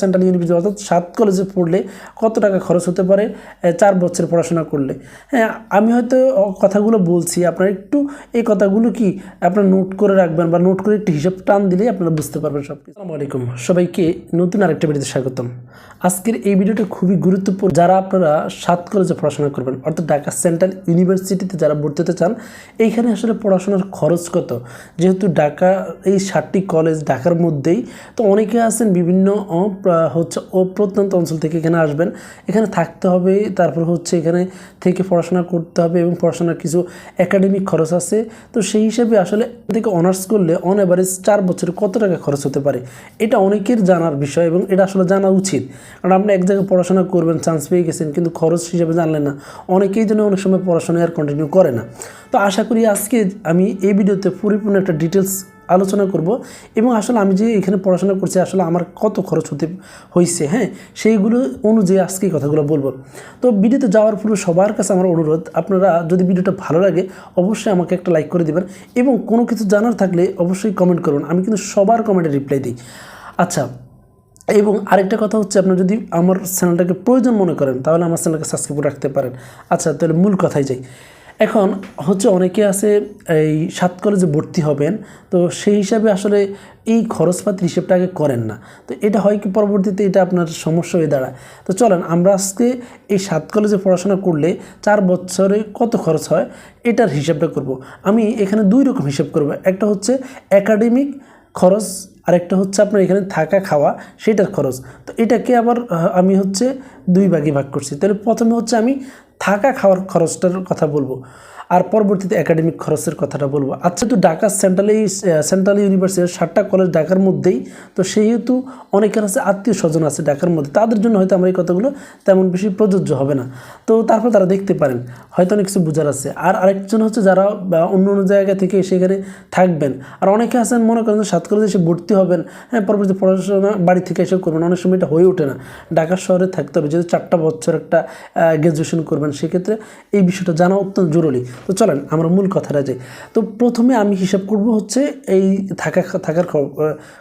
Central university অর্থাৎ সাত কলেজে পড়লে কত টাকা খরচ হতে পারে? চার বছর পড়াশোনা করলে। হ্যাঁ আমি হয়তো কথাগুলো বলছি। আপনারা একটু এই কথাগুলো কি আপনারা নোট করে রাখবেন বা নোট করে একটু হিসাব টান দিলেই আপনারা বুঝতে পারবেন সব কিছু আসসালামু আলাইকুম। সবাইকে নতুন আরেকটা ভিডিওতে স্বাগতম। আজকের এই ভিডিওটা খুবই গুরুত্বপূর্ণ। যারা আপনারা সাত কলেজে পড়াশোনা করবেন, অর্থাৎ ঢাকা সেন্ট্রাল ইউনিভার্সিটিতে যারা ভর্তি হতে চান, এইখানে আসলে পড়াশোনার খরচ কত? যেহেতু ঢাকা এই সাতটি কলেজ ঢাকার মধ্যেই, তো অনেকে আছেন বিভিন্ন হচ্ছে অপ্রত্যন্ত অঞ্চল থেকে এখানে আসবেন। এখানে থাকতে হবে, তারপর হচ্ছে এখানে থেকে পড়াশোনা করতে হবে এবং পড়াশোনার কিছু একাডেমিক খরচ আছে। তো সেই হিসাবে আসলে থেকে অনার্স করলে অন অ্যাভারেজ চার বছরে কত টাকা খরচ হতে পারে? এটা অনেকের জানার বিষয় এবং এটা আসলে জানা উচিত। কারণ আপনি এক জায়গায় পড়াশোনা করবেন চান্স পেয়ে গেছেন, কিন্তু খরচ হিসাবে জানলেন না। অনেকেই যেন অনেক সময় পড়াশোনা আর কন্টিনিউ করে না। তো আশা করি আজকে আমি এই ভিডিওতে পরিপূর্ণ একটা ডিটেলস আলোচনা করব এবং আসলে আমি যে এখানে পড়াশোনা করছি, আসলে আমার কত খরচ হতে হয়েছে হ্যাঁ? সেইগুলো অনুযায়ী আজকে কথাগুলো বলব। তো ভিডিওতে যাওয়ার পূর্বে সবার কাছে আমার অনুরোধ, আপনারা যদি ভিডিওটা ভালো লাগে, অবশ্যই আমাকে একটা লাইক করে দেবেন এবং কোনো কিছু জানার থাকলে অবশ্যই কমেন্ট করুন। আমি কিন্তু সবার কমেন্টে রিপ্লাই দিই। আচ্ছা এবং আরেকটা কথা হচ্ছে, আপনার যদি আমার চ্যানেলটাকে প্রয়োজন মনে করেন, তাহলে আমার চ্যানেলকে সাবস্ক্রাইব রাখতে পারেন। আচ্ছা তাহলে মূল কথাই যাই। এখন হচ্ছে অনেকে আছে এই সাত কলেজে ভর্তি হবেন, তো সেই হিসাবে আসলে এই খরচপাতির হিসেবটা আগে করেন না। তো এটা হয় কি পরবর্তীতে এটা আপনার সমস্যা হয়ে দাঁড়ায়। তো চলেন, আমরা আজকে এই সাত কলেজে পড়াশোনা করলে চার বছরে কত খরচ হয় এটার হিসাবটা করব। আমি এখানে দুই রকম হিসাব করব, একটা হচ্ছে একাডেমিক খরচ, আরেকটা হচ্ছে আপনার এখানে থাকা খাওয়া, সেটার খরচ। তো এটাকে আবার আমি হচ্ছে দুই ভাগে ভাগ করছি। তাহলে প্রথমে হচ্ছে আমি থাকা খাওয়ার খরচটার কথা বলব। আর পরবর্তীতে একাডেমিক খরচের কথাটা বলব। আচ্ছা তো ঢাকা সেন্ট্রাল সেন্ট্রাল ইউনিভার্সিটির সাতটা কলেজ ঢাকার মধ্যেই, তো সেহেতু অনেকের আছে আত্মীয় স্বজন আছে ঢাকার মধ্যে, তাদের জন্য হয়তো আমার এই কথাগুলো তেমন বেশি প্রযোজ্য হবে না। তো তারপর তারা দেখতে পারেন, হয়তো অনেক কিছু বোঝার আছে। আর আরেকজন হচ্ছে যারা অন্য অন্য জায়গা থেকে সেখানে থাকবেন। আর অনেকে আছেন, মনে করেন সাত কলেজে এসে ভর্তি হবেন হ্যাঁ পরবর্তী পড়াশোনা বাড়ি থেকে এসে করবেন, অনেক সময় এটা হয়ে ওঠে না। ঢাকা শহরে থাকতে হবে, যেহেতু চারটা বছর একটা গ্র্যাজুয়েশন করবেন, সেক্ষেত্রে এই বিষয়টা জানা অত্যন্ত জরুরি। তো চলেন, আমরা মূল কথাটা যাই। তো প্রথমে আমি হিসাব করব হচ্ছে এই থাকা, থাকার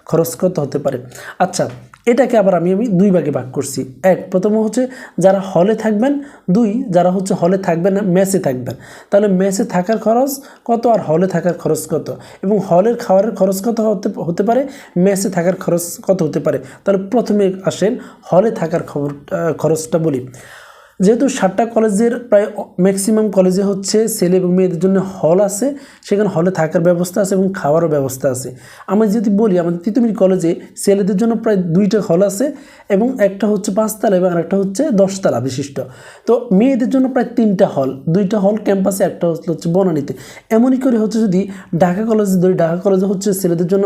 খরচ কত হতে পারে। আচ্ছা এটাকে আবার আমি আমি দুই ভাগে ভাগ করছি। এক, প্রথম হচ্ছে যারা হলে থাকবেন। দুই, যারা হচ্ছে হলে থাকবেন না, মেসে থাকবেন। তাহলে মেসে থাকার খরচ কত আর হলে থাকার খরচ কত? এবং হলের খাবারের খরচ কত হতে হতে পারে? মেসে থাকার খরচ কত হতে পারে? তাহলে প্রথমে আসেন হলে থাকার খবর খরচটা বলি। যেহেতু সাতটা কলেজের প্রায় ম্যাক্সিমাম কলেজে হচ্ছে ছেলে এবং মেয়েদের জন্য হল আছে, সেখানে হলে থাকার ব্যবস্থা আছে এবং খাওয়ারও ব্যবস্থা আছে। আমি যদি বলি, আমাদের তিতুমির কলেজে ছেলেদের জন্য প্রায় দুইটা হল আছে এবং একটা হচ্ছে পাঁচতলা এবং আরেকটা হচ্ছে দশতলা বিশিষ্ট। তো মেয়েদের জন্য প্রায় তিনটা হল দুইটা হল ক্যাম্পাসে একটা হচ্ছে বনানীতে। এমনই করে হচ্ছে যদি ঢাকা কলেজে ধরি, ঢাকা কলেজে হচ্ছে ছেলেদের জন্য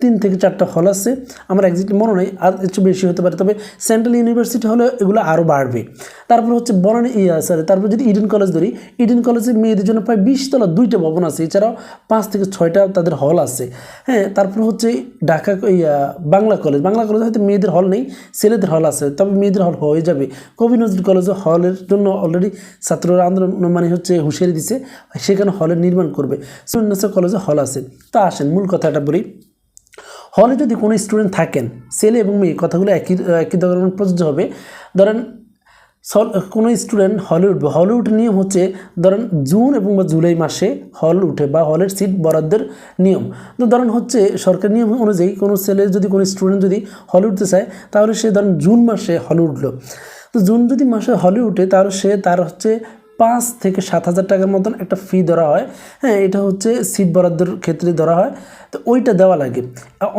তিন থেকে চারটা হল আছে। আমার একজাক্টলি মনে নেই, আর একটু বেশি হতে পারে। তবে সেন্ট্রাল ইউনিভার্সিটি হলে এগুলো আরও বাড়বে। তারপর হচ্ছে বনানী ইয়া সরি তারপর যদি ইডেন কলেজ ধরি ইডেন কলেজে মেয়েদের জন্য প্রায় বিশতলা দুইটা ভবন আছে। এছাড়াও পাঁচ থেকে ছয়টা তাদের হল আছে। হ্যাঁ তারপর হচ্ছে ঢাকা, ইয়া, বাংলা কলেজ বাংলা কলেজে হয়তো মেয়েদের হল নেই, ছেলেদের হল আছে। তবে মেয়েদের হল হয়ে যাবে। কবি নজরুল কলেজে হলের জন্য অলরেডি ছাত্ররা আন্দোলন মানে হচ্ছে হুঁশিয়ারি দিছে। সেখানে হলের নির্মাণ করবে। সুন্নসা কলেজে হল আছে। তা আসেন, মূল কথাটা বলি। হলে যদি কোনো স্টুডেন্ট থাকেন, ছেলে এবং মেয়ে, কথাগুলো একই একই ধরনের প্রযোজ্য হবে। ধরেন কোনো স্টুডেন্ট হলে উঠবে। হলে উঠে নিয়ম হচ্ছে, ধরেন জুন এবং বা জুলাই মাসে হল উঠে বা হলের সিট বরাদ্দের নিয়ম। তো ধরেন হচ্ছে, সরকারি নিয়ম অনুযায়ী কোনো ছেলে যদি, কোনো স্টুডেন্ট যদি হলে উঠতে চায়, তাহলে সে ধরেন জুন মাসে হলে উঠল। তো জুন যদি মাসে হলে উঠে, তাহলে সে তার হচ্ছে পাঁচ থেকে সাত হাজার টাকার মতন একটা ফি ধরা হয়। হ্যাঁ এটা হচ্ছে সিট বরাদ্দের ক্ষেত্রে ধরা হয়। তো ওইটা দেওয়া লাগে।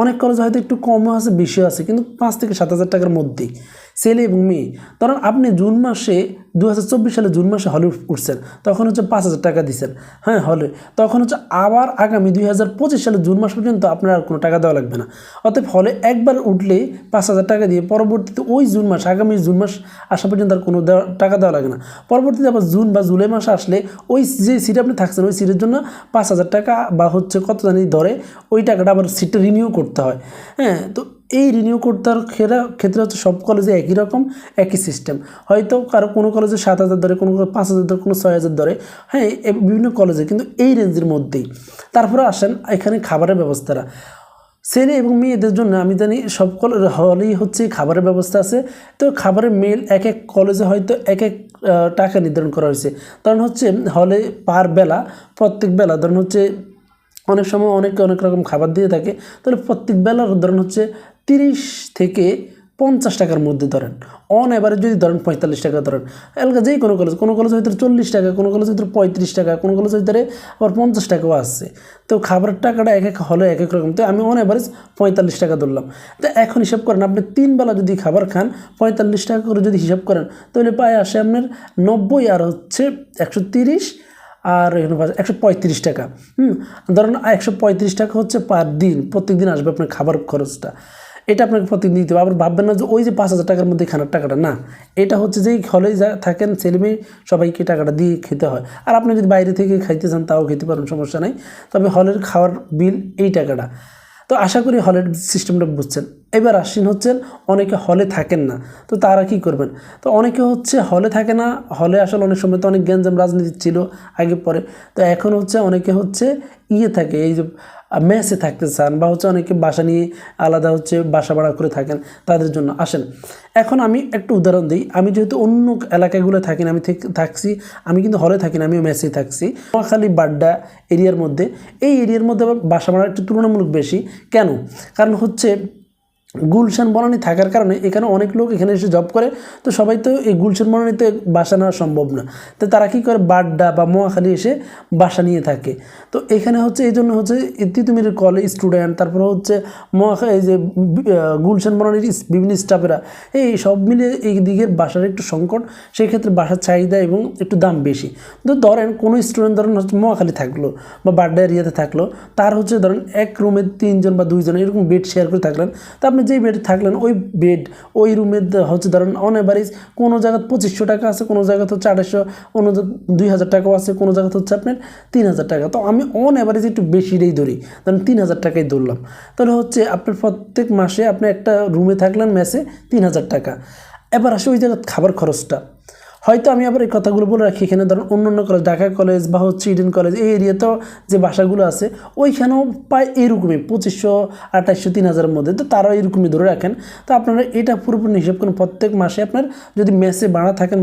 অনেক কলেজ হয়তো একটু কমও আছে, বেশিও আছে, কিন্তু পাঁচ থেকে সাত হাজার টাকার মধ্যেই। ছেলে এবং মেয়ে। ধরুন আপনি জুন মাসে দু হাজার চব্বিশ সালে জুন মাসে হলে উঠছেন, তখন হচ্ছে পাঁচ হাজার টাকা দিচ্ছেন হ্যাঁ হলে। তখন হচ্ছে আবার আগামী দুই হাজার পঁচিশ সালে জুন মাস পর্যন্ত আপনার আর কোনো টাকা দেওয়া লাগবে না। অতএব হলে একবার উঠলে পাঁচ হাজার টাকা দিয়ে পরবর্তীতে ওই জুন মাস, আগামী জুন মাস আসা পর্যন্ত আর কোনো টাকা দেওয়া লাগে না। পরবর্তীতে আবার জুন বা জুলাই মাসে আসলে ওই যে সিট আপনি থাকছেন, ওই সিটের জন্য পাঁচ হাজার টাকা বা হচ্ছে কত জানি ধরে, ওই টাকাটা আবার সিটটা রিনিউ করতে হয়। হ্যাঁ তো এই রিনিউ করতে ক্ষেত্রে ক্ষেত্রে হচ্ছে সব কলেজে একই রকম, একই সিস্টেম হয়তো কারও কোনো কলেজে সাত হাজার ধরে, কোনো পাঁচ হাজার ধরে, কোনো ছয় হাজার ধরে হ্যাঁ বিভিন্ন কলেজে কিন্তু এই রেঞ্জের মধ্যেই। তারপরে আসেন এখানে খাবারের ব্যবস্থাটা। ছেলে এবং মেয়েদের জন্য আমি জানি সব কল- হলেই হচ্ছে খাবারের ব্যবস্থা আছে। তো খাবারের মেল এক এক কলেজে হয়তো এক এক টাকা নির্ধারণ করা হয়েছে। কারণ হচ্ছে হলে পার বেলা, প্রত্যেক বেলা ধরুন হচ্ছে অনেক সময় অনেক অনেক রকম খাবার দিয়ে থাকে। তাহলে প্রত্যেক বেলার ধরুন হচ্ছে তিরিশ থেকে পঞ্চাশ টাকার মধ্যে ধরেন। অন এভারেজ যদি ধরেন পঁয়তাল্লিশ টাকা ধরেন। এলাকা যেই কোনো কলেজ কোনো কলেজ হয়তো চল্লিশ টাকা, কোনো কলেজ হয়তো পঁয়ত্রিশ টাকা, কোনো কলেজ হয়তো আবার পঞ্চাশ টাকাও আসছে তো খাবারের টাকাটা এক এক হলে এক এক রকম। তো আমি অন এভারেজ পঁয়তাল্লিশ টাকা ধরলাম। তো এখন হিসাব করেন, আপনি তিন বেলা যদি খাবার খান, পঁয়তাল্লিশ টাকা করে যদি হিসাব করেন, তাহলে পায় আসে আপনার নব্বই আর হচ্ছে একশো তিরিশ আর এখানে একশো পঁয়ত্রিশ টাকা। হুম, ধরেন একশো পঁয়ত্রিশ টাকা হচ্ছে পার দিন। প্রত্যেক দিন আসবে আপনার খাবার খরচটা। এটা আপনাকে প্রতিদিন দিতে হবে। আবার ভাববেন না যে ওই যে পাঁচ হাজার টাকার মধ্যে খানার টাকাটা, না। এটা হচ্ছে যেই হলে যা থাকেন ছেলে মেয়ে সবাইকে টাকাটা দিয়ে খেতে হয়। আর আপনি যদি বাইরে থেকে খাইতে চান, তাও খেতে পারেন, সমস্যা নাই। তবে হলের খাওয়ার বিল এই টাকাটা। তো আশা করি হলের সিস্টেমটা বুঝছেন। এবার আসেন হচ্ছেন, অনেকে হলে থাকেন না। তো তারা কি করবেন? তো অনেকে হচ্ছে হলে থাকে না, হলে আসলে অনেক সময় তো অনেক গ্যাঞ্জাম রাজনীতি ছিল আগে পরে। তো এখন হচ্ছে অনেকে হচ্ছে ইয়ে থাকে, এই যে মেসে থাকতে চান বা হচ্ছে অনেকে বাসা নিয়ে আলাদা হচ্ছে বাসা ভাড়া করে থাকেন তাদের জন্য। আসেন, এখন আমি একটু উদাহরণ দিই। আমি যেহেতু অন্য এলাকাগুলো থাকি না, আমি থাকছি, আমি কিন্তু হলে থাকি না, আমিও মেসে থাকছি। নোয়াখালী, বাড্ডা এরিয়ার মধ্যে, এই এরিয়ার মধ্যে আবার বাসা ভাড়া একটু তুলনামূলক বেশি। কেন? কারণ হচ্ছে গুলশান বনানি থাকার কারণে এখানে অনেক লোক এখানে এসে জব করে। তো সবাই তো এই গুলশান বনানিতে বাসা নেওয়া সম্ভব না। তো তারা কী করে? বাড্ডা বা মোয়াখালী এসে বাসা নিয়ে থাকে। তো এখানে হচ্ছে এই জন্য হচ্ছে তিতুমির কলেজ স্টুডেন্ট তারপরে হচ্ছে মোয়াখা এই যে গুলশান বনানির বিভিন্ন স্টাফেরা এই সব মিলে এই দিকের বাসার একটু সংকট। সেই ক্ষেত্রে বাসার চাহিদা এবং একটু দাম বেশি। তো ধরেন কোনো স্টুডেন্ট ধরেন হচ্ছে মোয়াখালী থাকল বা বাড্ডা এরিয়াতে থাকল, তার হচ্ছে ধরেন এক রুমে তিনজন বা দুইজন এরকম বেড শেয়ার করে থাকলেন। তো আপনি যেই বেডে থাকলেন, ওই বেড ওই রুমের হচ্ছে ধরেন অন কোনো জায়গায় পঁচিশশো টাকা আছে, কোনো জায়গাতে হচ্ছে আড়াইশো, কোনো দুই হাজার টাকাও আছে, কোনো জায়গাতে হচ্ছে আপনার তিন হাজার টাকা। তো আমি অন অ্যাভারেজ একটু বেশিটাই ধরি, ধরেন তিন হাজার টাকাই ধরলাম। তাহলে হচ্ছে আপনার প্রত্যেক মাসে আপনি একটা রুমে থাকলেন ম্যাসে তিন হাজার টাকা। এবার আসে ওই জায়গার খাবার খরচটা। হয়তো আমি আবার এই কথাগুলো বলে রাখি, এখানে ধরুন অন্য অন্য কলেজ ঢাকা কলেজ বা হচ্ছে ইডেন কলেজ এই এরিয়াতেও যে বাসাগুলো আছে, ওইখানেও প্রায় এইরকমই পঁচিশশো আঠাশশো তিন হাজারের মধ্যে, তো তারাও এরকমই ধরে রাখেন। তো আপনারা এটা পুরোপুরি হিসাব করেন, প্রত্যেক মাসে আপনার যদি মেসে ভাড়া থাকেন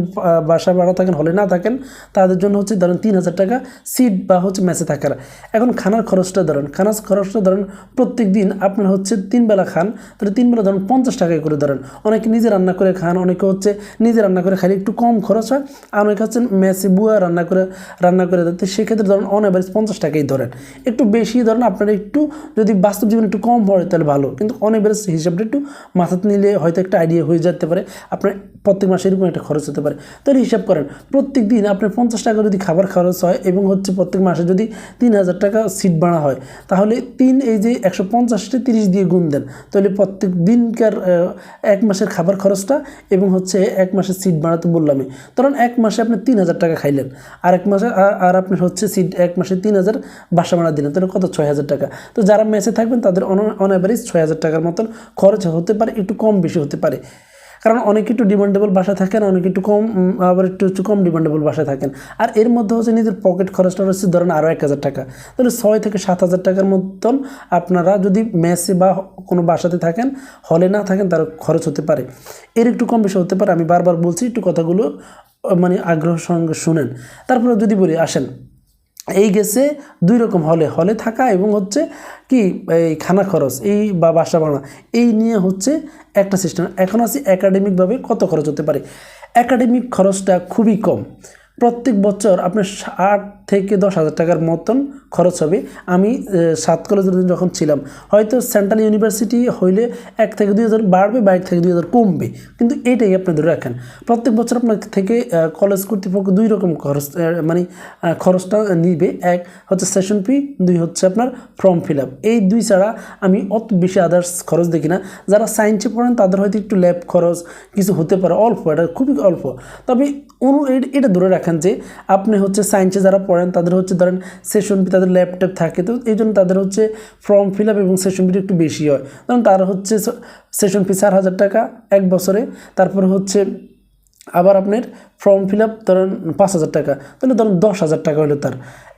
বাসা ভাড়া থাকেন হলে না থাকেন, তাদের জন্য হচ্ছে ধরেন তিন হাজার টাকা সিট বা হচ্ছে মেসে থাকার। এখন খানার খরচটা ধরেন, খানার খরচটা ধরেন প্রত্যেক দিন আপনার হচ্ছে তিন বেলা খান, তাহলে তিন বেলা ধরেন পঞ্চাশ টাকায় করে ধরেন। অনেকে নিজে রান্না করে খান, অনেকে হচ্ছে নিজে রান্না করে খালি একটু কম খরচ হয়। আর অনেকে হচ্ছেন মেসি, বুয়া রান্না করে রান্না করে দেয়। তো সেক্ষেত্রে ধরেন অন অ্যাভারেজ পঞ্চাশ টাকাই ধরেন। একটু বেশি ধরেন, আপনারা একটু যদি বাস্তব জীবনে একটু কম পড়ে তাহলে ভালো। কিন্তু অন অ্যাভারেজ হিসাবটা একটু মাথাতে নিলে হয়তো একটা আইডিয়া হয়ে যেতে পারে। আপনার প্রত্যেক মাসে এরকম একটা খরচ হতে পারে। তাহলে হিসাব করেন প্রত্যেক দিন আপনার পঞ্চাশ টাকা যদি খাবার খরচ হয় এবং হচ্ছে প্রত্যেক মাসে যদি তিন হাজার টাকা সিট ভাড়া হয়, তাহলে তিন এই যে একশো পঞ্চাশটা তিরিশ দিয়ে গুণ দেন। তাহলে প্রত্যেক দিনকার এক মাসের খাবার খরচটা এবং হচ্ছে এক মাসের সিট ভাড়া তো বললামই। ধরুন এক মাসে আপনি তিন হাজার টাকা খাইলেন, আর এক মাসে, আর- আর আপনার হচ্ছে সিট এক মাসে তিন হাজার বাসা ভাড়া দিলেন, তাহলে কত? ছয় হাজার টাকা। তো যারা মেসে থাকবেন, তাদের অন অ্যাভারেজ ছয় হাজার টাকার মতন খরচ হতে পারে, একটু কম বেশি হতে পারে। কারণ অনেকে একটু ডিমান্ডেবল বাসায় থাকেন, অনেকে একটু কম আবার একটু একটু কম ডিমান্ডেবল বাসায় থাকেন। আর এর মধ্যে হচ্ছে নিজের পকেট খরচটা হচ্ছে ধরেন আরও এক হাজার টাকা। তাহলে ছয় থেকে সাত হাজার টাকার মতন আপনারা যদি মেসে বা কোনো বাসাতে থাকেন হলে না থাকেন, তার খরচ হতে পারে। এর একটু কম বেশি হতে পারে। আমি বারবার বলছি, একটু কথাগুলো মানে আগ্রহ সঙ্গে শুনেন। তারপরে যদি বলি, আসেন। এই গেছে দুই রকম হলে হলে থাকা এবং হচ্ছে কি, এই খানা খরচ, এই বা বাসা ভাড়া, এই নিয়ে হচ্ছে একটা সিস্টেম এখন আসি একাডেমিকভাবে কত খরচ হতে পারে? একাডেমিক খরচটা খুবই কম। প্রত্যেক বছর আপনার আট থেকে দশ হাজার টাকার মতন খরচ হবে। আমি সাত কলেজের দিন যখন ছিলাম, হয়তো সেন্ট্রাল ইউনিভার্সিটি হইলে এক থেকে দুই হাজার বাড়বে বা এক থেকে দুই হাজার কমবে। কিন্তু এইটাই আপনি ধরে রাখেন। প্রত্যেক বছর আপনার থেকে কলেজ কর্তৃপক্ষ দুই রকম খরচ মানে খরচটা নিবে। এক হচ্ছে সেশন ফি দুই হচ্ছে আপনার ফর্ম ফিল আপ এই দুই ছাড়া আমি অত বেশি আদার্স খরচ দেখি না। যারা সায়েন্সে পড়েন, তাদের হয়তো একটু ল্যাব খরচ কিছু হতে পারে, অল্প, এটা খুবই অল্প। তবে অনু এটা ধরে রাখেন যে, আপনি হচ্ছে সায়েন্সে যারা পড়েন তাদের হচ্ছে ধরেন সেশন ফি তাদের ল্যাপটপ থাকে, তো এই জন্য তাদের হচ্ছে ফর্ম ফিল আপ এবং সেশন ফিটা একটু বেশি হয়। কারণ তার হচ্ছে সেশন ফি চার হাজার টাকা এক বছরে, তারপর হচ্ছে আবার আপনার ফর্ম ফিল আপ ধরেন পাঁচ হাজার টাকা। তাহলে ধরেন দশ হাজার টাকা হলো তার।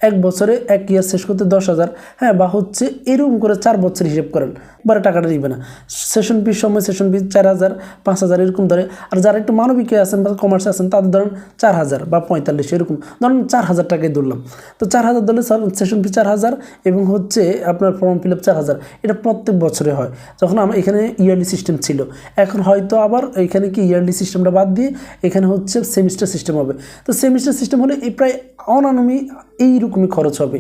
এক বছরে এক ইয়ার শেষ করতে দশ হাজার। হ্যাঁ বা হচ্ছে এরকম করে চার বছর হিসেব করেন পরে টাকাটা দিবে না। সেশন ফির সময় সেশন ফি চার হাজার, পাঁচ হাজার এরকম ধরে। আর যারা একটু মানবিকে আছেন বা কমার্সে আছেন, তাদের ধরেন চার হাজার বা পঁয়তাল্লিশ এরকম। ধরেন চার হাজার টাকায় ধরলাম। তো চার হাজার ধরলে সেশন ফি চার হাজার এবং হচ্ছে আপনার ফর্ম ফিল আপ চার হাজার। এটা প্রত্যেক বছরে হয়। যখন আমার এখানে ইয়ারলি সিস্টেম ছিল। এখন হয়তো আবার এখানে কি ইয়ারলি সিস্টেমটা বাদ দিয়ে এখানে হচ্ছে সেমিস্টার সিস্টেম হবে। তো সেমিস্টার সিস্টেম হলে এই প্রায় অনানমি এইরকমই খরচ হবে।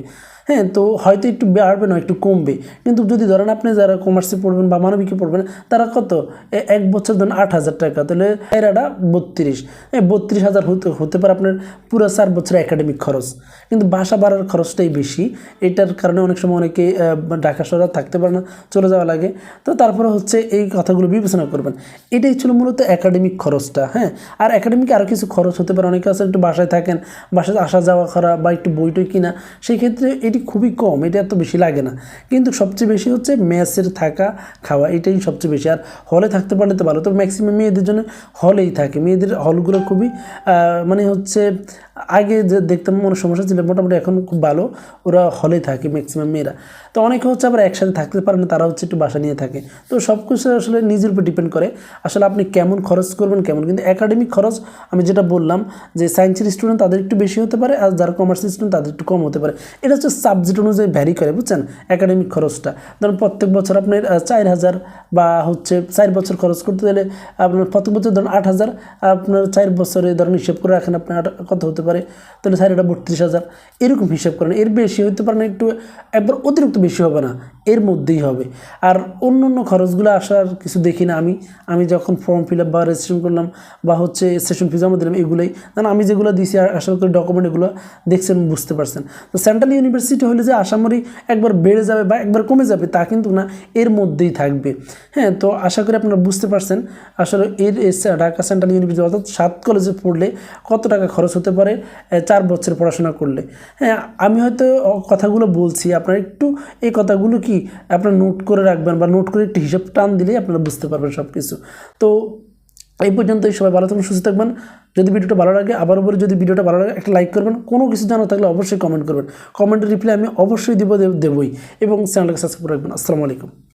হ্যাঁ তো হয়তো একটু বাড়বে না, একটু কমবে। কিন্তু যদি ধরেন আপনি যারা কমার্সে পড়বেন বা মানবিকে পড়বেন, তারা কত? এক বছর ধরেন আট হাজার টাকা। তাহলে এরাটা বত্রিশ। হ্যাঁ বত্রিশ হাজার হতে হতে পারে আপনার পুরো চার বছরের একাডেমিক খরচ। কিন্তু বাসা বাড়ার খরচটাই বেশি। এটার কারণে অনেক সময় অনেকে ঢাকা শহরে থাকতে পারে না, চলে যাওয়া লাগে। তো তারপরে হচ্ছে এই কথাগুলো বিবেচনা করবেন। এটাই ছিল মূলত একাডেমিক খরচটা হ্যাঁ। আর একাডেমিক আরও কিছু খরচ হতে পারে। অনেকে আছে একটু বাসায় থাকেন, বাসায় আসা যাওয়া করা বা একটু বই টই কিনা। সেই ক্ষেত্রে এটি খুবই কম, এটা এত বেশি লাগে না। কিন্তু সবচেয়ে বেশি হচ্ছে মেসের থাকা খাওয়া, এটাই সবচেয়ে বেশি। আর হলে থাকতে পারলে তো ভালো তো ম্যাক্সিমাম মেয়েদের জন্য হলেই থাকে। মেয়েদের হলগুলো খুবই মানে হচ্ছে আগে যে দেখতাম মনে সমস্যা ছিল, মোটামুটি এখন খুব ভালো। ওরা হলে থাকে ম্যাক্সিমাম মেয়েরা। তো অনেকে হচ্ছে আবার একসাথে থাকতে পারে না তারা হচ্ছে একটু বাসা নিয়ে থাকে। তো সব কিছু আসলে নিজের উপর ডিপেন্ড করে। আসলে আপনি কেমন খরচ করবেন, কেমন? কিন্তু একাডেমিক খরচ, আমি যেটা বললাম যে সায়েন্সের স্টুডেন্ট তাদের একটু বেশি হতে পারে, আর যারা কমার্সের স্টুডেন্ট তাদের একটু কম হতে পারে। এটা হচ্ছে সাবজেক্ট অনুযায়ী ভ্যারি করে, বুঝছেন? একাডেমিক খরচটা। ধরুন প্রত্যেক বছর আপনার চার হাজার বা হচ্ছে চার বছর খরচ করতে গেলে আপনার প্রত্যেক বছর ধরুন আট হাজার, আপনার চার বছরে ধরুন হিসেব করে রাখেন, আপনার কত হতে পারে? তাহলে স্যার এটা বত্রিশ হাজার। এরকম হিসাব করেন। এর বেশি হইতে পারে না, একটু একবার অতিরিক্ত বেশি হবে না। এর মধ্যেই হবে। আর অন্য অন্য খরচগুলো আসার কিছু দেখি না আমি। আমি যখন ফর্ম ফিল আপ বা রেজিস্ট্রেশন করলাম বা হচ্ছে সেশন ফি জমা দিলাম এগুলোই কারণ আমি যেগুলো দিয়েছি আশা করি ডকুমেন্ট এগুলো দেখছেন, বুঝতে পারছেন। তো সেন্ট্রাল ইউনিভার্সিটি হলে যে আশামরি একবার বেড়ে যাবে বা একবার কমে যাবে তা কিন্তু না, এর মধ্যেই থাকবে। হ্যাঁ তো আশা করি আপনারা বুঝতে পারছেন। আসলে এর ঢাকা সেন্ট্রাল ইউনিভার্সিটি অর্থাৎ সাত কলেজে পড়লে কত টাকা খরচ হতে পারে? চার বছর পড়াশোনা করলে। হ্যাঁ আমি হয়তো কথাগুলো বলছি, আপনারা একটু এই কথাগুলো কি আপনারা নোট করে রাখবেন বা নোট করে একটি হিসাব টান দিলেই আপনারা বুঝতে পারবেন সব কিছু তো এই পর্যন্তই, সবাই ভালো থাকবেন, সুস্থ থাকবেন। যদি ভিডিওটা ভালো লাগে, আবার উপরে যদি ভিডিওটা ভালো লাগে, একটা লাইক করবেন। কোনো কিছু জানা থাকলে অবশ্যই কমেন্ট করবেন। কমেন্টের রিপ্লাই আমি অবশ্যই দেবো দেব- দেবই এবং চ্যানেলটাকে সাবস্ক্রাইব রাখবেন আসসালামু আলাইকুম।